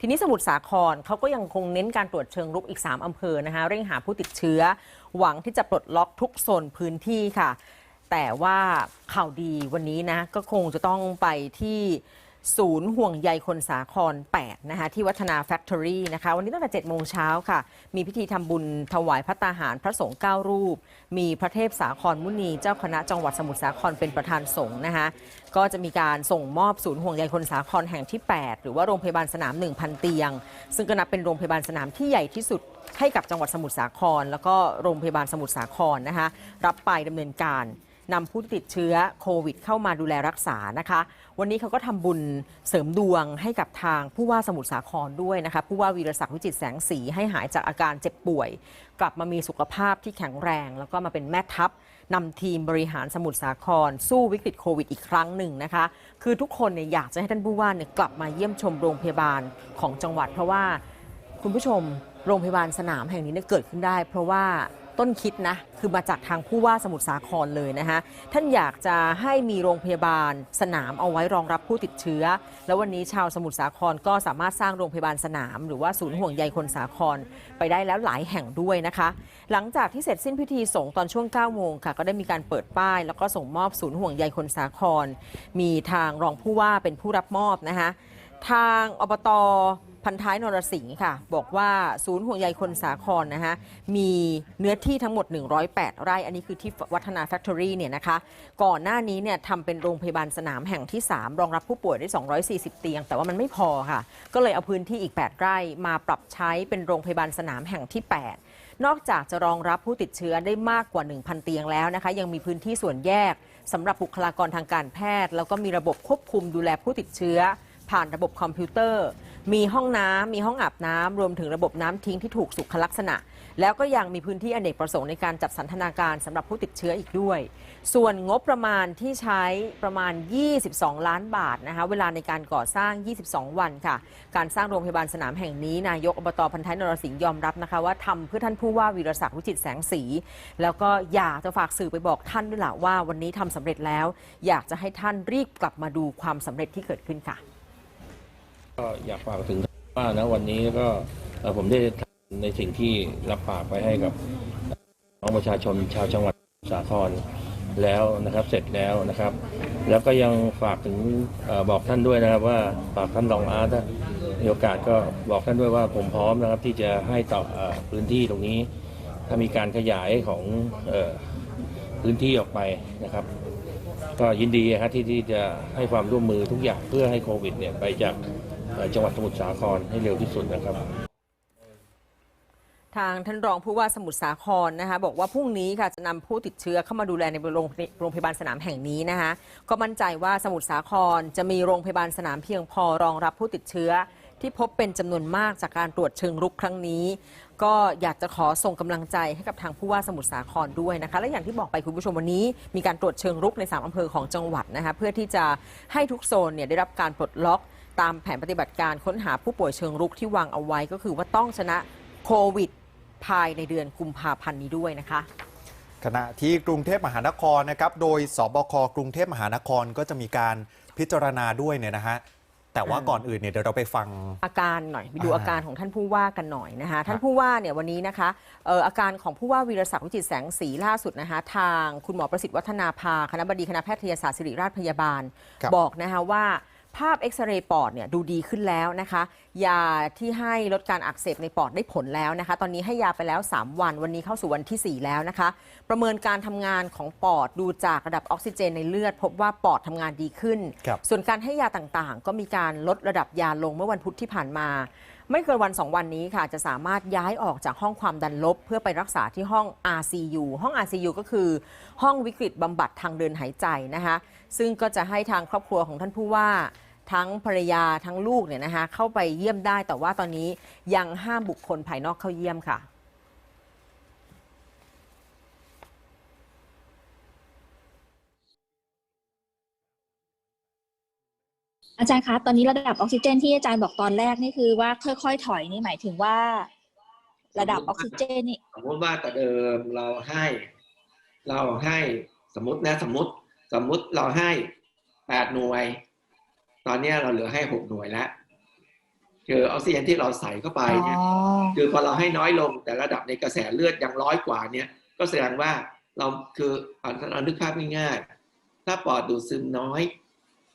ทีนี้สมุทรสาครเขาก็ยังคงเน้นการตรวจเชิงรุกอีก 3 อำเภอนะคะเร่งหาผู้ติดเชื้อ หวังที่จะปลดล็อกทุกโซนพื้นที่ค่ะ แต่ว่าข่าวดีวันนี้นะก็คงจะต้องไปที่ ศูนย์ห่วงใยคนสาคร 8 นะคะ ที่วัฒนาแฟคทอรี่นะคะ วันนี้ตั้งแต่7โมงเช้าค่ะ มีพิธีทำบุญถวายพระตาหารพระสงฆ์9รูป มีพระเทพสาครมุนี เจ้าคณะจังหวัดสมุทรสาครเป็นประธานสงฆ์นะคะ ก็จะมีการส่งมอบศูนย์ห่วงใยคนสาครแห่งที่ 8 หรือว่าโรงพยาบาลสนาม 1,000 เตียง ซึ่งก็นับเป็นโรงพยาบาลสนามที่ใหญ่ที่สุดให้กับจังหวัดสมุทรสาคร แล้วก็โรงพยาบาลสมุทรสาครนะคะ รับไปดำเนินการ นำผู้ติดเชื้อโควิด เข้ามาดูแลรักษานะคะ วันนี้เขาก็ทำบุญเสริมดวงให้กับทางผู้ว่าสมุทรสาครด้วยนะคะผู้ว่าวีรศักดิ์วิจิตแสงสีให้หายจากอาการเจ็บป่วย กลับมามีสุขภาพที่แข็งแรง แล้วก็มาเป็นแม่ทัพนำทีมบริหารสมุทรสาคร สู้วิกฤตโควิดอีกครั้งหนึ่งนะคะ คือทุกคนเนี่ยอยากจะให้ท่านผู้ว่าเนี่ยกลับมาเยี่ยมชมโรงพยาบาลของจังหวัด เพราะว่าคุณผู้ชมโรงพยาบาลสนามแห่งนี้เนี่ยเกิดขึ้นได้ เพราะว่า ต้นคิดนะ คือมาจากทางผู้ว่าสมุทรสาครเลยนะคะท่านอยากจะให้มีโรงพยาบาลสนามเอาไว้รองรับผู้ติดเชื้อ แล้ววันนี้ชาวสมุทรสาครก็สามารถสร้างโรงพยาบาลสนาม หรือว่าศูนย์ห่วงใยคนสาครไปได้แล้วหลายแห่งด้วยนะคะ หลังจากที่เสร็จสิ้นพิธีสงฆ์ตอนช่วง9โมงค่ะ ก็ได้มีการเปิดป้าย แล้วก็ส่งมอบศูนย์ห่วงใยคนสาคร มีทางรองผู้ว่าเป็นผู้รับมอบนะคะทางอบต พันท้ายนรสิงห์ค่ะ บอกว่าศูนย์ห่วงใยคนสาครนะคะมีเนื้อที่ทั้งหมด 108 ไร่ อันนี้คือที่วัฒนาแฟคทอรี่เนี่ยนะคะ ก่อนหน้านี้เนี่ยทำเป็นโรงพยาบาลสนามแห่งที่ 3 รองรับผู้ป่วยได้ 240 เตียง แต่ว่ามันไม่พอค่ะ ก็เลยเอาพื้นที่อีก 8 ไร่มาปรับใช้เป็นโรงพยาบาลสนามแห่งที่ 8 นอกจากจะรองรับผู้ติดเชื้อได้มากกว่า 1,000 เตียงแล้วนะคะ ยังมีพื้นที่ส่วนแยกสำหรับบุคลากรทางการแพทย์ แล้วก็มีระบบควบคุมดูแลผู้ติดเชื้อ ผ่านระบบคอมพิวเตอร์ มีห้องน้ำมีห้องอาบน้ำรวมถึงระบบน้ำทิ้งที่ถูกสุขลักษณะ แล้วก็ยังมีพื้นที่อเนกประสงค์ในการจัดสันทนาการสำหรับผู้ติดเชื้ออีกด้วย ส่วนงบประมาณที่ใช้ประมาณ 22 ล้านบาทนะคะเวลาในการก่อสร้าง 22 วันค่ะ การสร้างโรงพยาบาลสนามแห่งนี้นายกอบตพันท้ายนรสิงห์ยอมรับนะคะว่าทำเพื่อท่านผู้ว่าวีรศักดิ์วิจิตรแสงสี แล้วก็อยากจะฝากสื่อไปบอกท่านด้วยล่ะว่าวันนี้ทำสำเร็จแล้ว อยากจะให้ท่านรีบกลับมาดูความสำเร็จที่เกิดขึ้นค่ะ ก็อยากฝากถึงว่านะวันนี้ก็ผมได้ทำในสิ่งที่รับปากไปให้กับน้องประชาชนชาวจังหวัดสาครแล้วนะครับเสร็จแล้วนะครับ แล้วก็ยังฝากถึงอบอกท่านด้วยนะครับ ว่าฝากท่านรองอาร์ตมีโอกาสก็บอกท่านด้วยว่าผมพร้อมนะครับ ที่จะให้ต่อพื้นที่ตรงนี้ ถ้ามีการขยายของอพื้นที่ออกไปนะครับ ก็ยินดีครับที่ที่จะให้ความร่วมมือทุกอย่างเพื่อให้โควิดเนี่ยไปจาก จังหวัดสมุทรสาครให้เร็วที่สุดนะครับ ทางท่านรองผู้ว่าสมุทรสาครนะคะบอกว่าพรุ่งนี้ค่ะจะนำผู้ติดเชื้อเข้ามาดูแลในโรงโรงพยาบาลสนามแห่งนี้นะคะก็มั่นใจว่าสมุทรสาครจะมีโรงพยาบาลสนามเพียงพอรองรับผู้ติดเชื้อ ที่พบเป็นจำนวนมากจากการตรวจเชิงรุกครั้งนี้ ก็อยากจะขอส่งกำลังใจให้กับทางผู้ว่าสมุทรสาครด้วยนะคะ และอย่างที่บอกไปคุณผู้ชมวันนี้ มีการตรวจเชิงรุกใน 3อำเภอของจังหวัดนะคะเพื่อที่จะให้ทุกโซนเนี่ยได้รับการปลดล็อก ตามแผนปฏิบัติการค้นหาผู้ป่วยเชิงรุกที่วางเอาไว้ก็คือว่าต้องชนะโควิด ภายในเดือนกุมภาพันธ์นี้ด้วยนะคะ ขณะที่กรุงเทพมหานครนะครับ โดยสบคกรุงเทพมหานครก็จะมีการพิจารณาด้วยเนี่ยนะฮะแต่ว่าอ่าก่อนอื่นเนี่ยเดี๋ยวเราไปฟังอาการหน่อยไปดูอ่าอาการของท่านผู้ว่ากันหน่อยนะคะท่านผู้ว่าเนี่ยวันนี้นะคะเอ่ออาการของผู้ว่าวีรศักดิ์วิจิตรแสงสีล่าสุดนะคะทางคุณหมอประสิทธิ์วัฒนาภาคณะบดีคณะแพทยศาสตร์ศิริราชพยาบาลครับบอกนะคะว่า ภาพเอ็กซเรย์ปอดเนี่ยดูดีขึ้นแล้วนะคะยาที่ให้ลดการอักเสบในปอดได้ผลแล้วนะคะ ตอนนี้ให้ยาไปแล้ว 3 วัน วันนี้เข้าสู่วันที่ 4 แล้วนะคะ ประเมินการทำงานของปอดดูจากระดับออกซิเจนในเลือด พบว่าปอดทำงานดีขึ้นครับส่วนการให้ยาต่างๆ ก็มีการลดระดับยาลงเมื่อวันพุธที่ผ่านมา ไม่เกินวัน 2 วันนี้ค่ะ จะสามารถย้ายออกจากห้องความดันลบ เพื่อไปรักษาที่ห้อง RCU ห้อง RCU ก็คือ ห้องวิกฤตบำบัดทางเดินหายใจนะคะ ซึ่งก็จะให้ทางครอบครัวของท่านผู้ว่า ทั้งภรรยาทั้งลูกเนี่ยนะคะเข้าไปเยี่ยมได้แต่ว่าตอนนี้ยังห้ามบุคคลภายนอกเข้าเยี่ยมค่ะอาจารย์คะ ตอนนี้ระดับออกซิเจนที่อาจารย์บอกตอนแรกนี่คือว่าค่อยๆ ถอยนี่หมายถึงว่า ระดับออกซิเจนนี่ สมมติว่าแต่เดิมเราให้ เราให้สมมตินะสมมติ สมมติเราให้แปดหน่วย ตอนเนี้ยเราเหลือให้หกหน่วยแล้วคือออกซิเจนที่เราใส่เข้าไปอ๋อเนี่ยคือพอเราให้น้อยลงแต่ระดับในกระแสเลือดยังร้อยกว่าเนี่ยก็แสดงว่าเราคือเอาเรานึกภาพง่ายๆถ้าปอดดูดซึมน้อย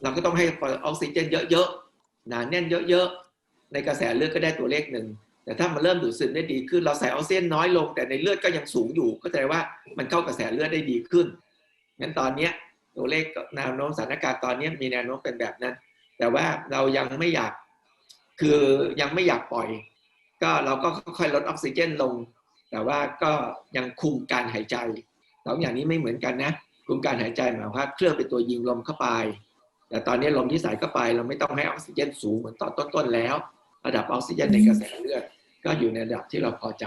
เราก็ต้องให้ออกซิเจนเยอะๆหนาแน่นเยอะๆในกระแสเลือดก็ได้ตัวเลขหนึ่งแต่ถ้ามันเริ่มดูดซึมได้ดีขึ้น เราใส่ออกซิเจนน้อยลง แต่ในเลือดก็ยังสูงอยู่ก็แสดงว่ามันเข้ากระแสเลือดได้ดีขึ้นงั้นตอนเนี้ยตัวเลขแนวโน้มสถานการณ์ตอนเนี้ยมีแนวโน้มเป็นแบบนั้น แต่ว่าเรายังไม่อยากคือยังไม่อยากปล่อย ก็เราก็ค่อยๆลดออกซิเจนลง แต่ว่าก็ยังคุมการหายใจสองอย่างนี้ไม่เหมือนกันนะคุมการหายใจหมายความว่าเครื่องเป็นตัวยิงลมเข้าไป แต่ตอนนี้ลมที่ใส่เข้าไป เราไม่ต้องให้ออกซิเจนสูงเหมือนตอนต้นๆแล้ว ระดับออกซิเจนในกระแสเลือดก็อยู่ในระดับที่เราพอใจ